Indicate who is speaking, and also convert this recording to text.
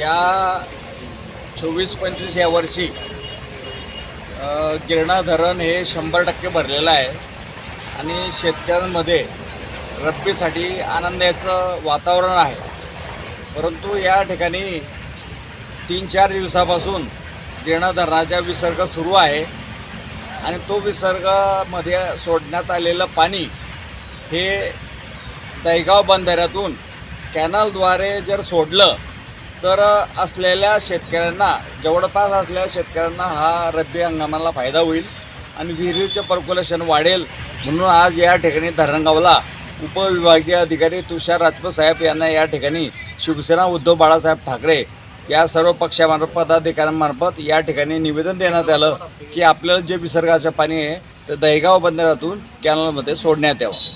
Speaker 1: या चोवीस पंचवीस या वर्षी गिरणा धरण हे शंभर टक्के भरलेलं आहे. आणि शेतकऱ्यांमध्ये रब्बीसाठी आनंदाचं वातावरण आहे. परंतु या ठिकाणी तीन चार दिवसापासून गिरणा धरणाचा विसर्ग सुरू आहे. आणि तो विसर्गामध्ये सोडण्यात आलेलं पाणी हे दहगाव बंधाऱ्यातून कॅनलद्वारे जर सोडलं तर असलेल्या शेतकऱ्यांना जवळपास असलेल्या शेतकऱ्यांना हा रब्बी हंगामाला फायदा होईल आणि विहिरीचं पर्क्युलेशन वाढेल म्हणून आज या ठिकाणी धरणगावला उपविभागीय अधिकारी तुषार राजपूत साहेब यांना या ठिकाणी शिवसेना उद्धव बाळासाहेब ठाकरे या सर्व पक्षामार्फत पदाधिकाऱ्यांमार्फत या ठिकाणी निवेदन देण्यात आलं की आपल्याला जे विसर्गाचं पाणी आहे ते दहेगाव बंदरातून कॅनलमध्ये सोडण्यात यावं.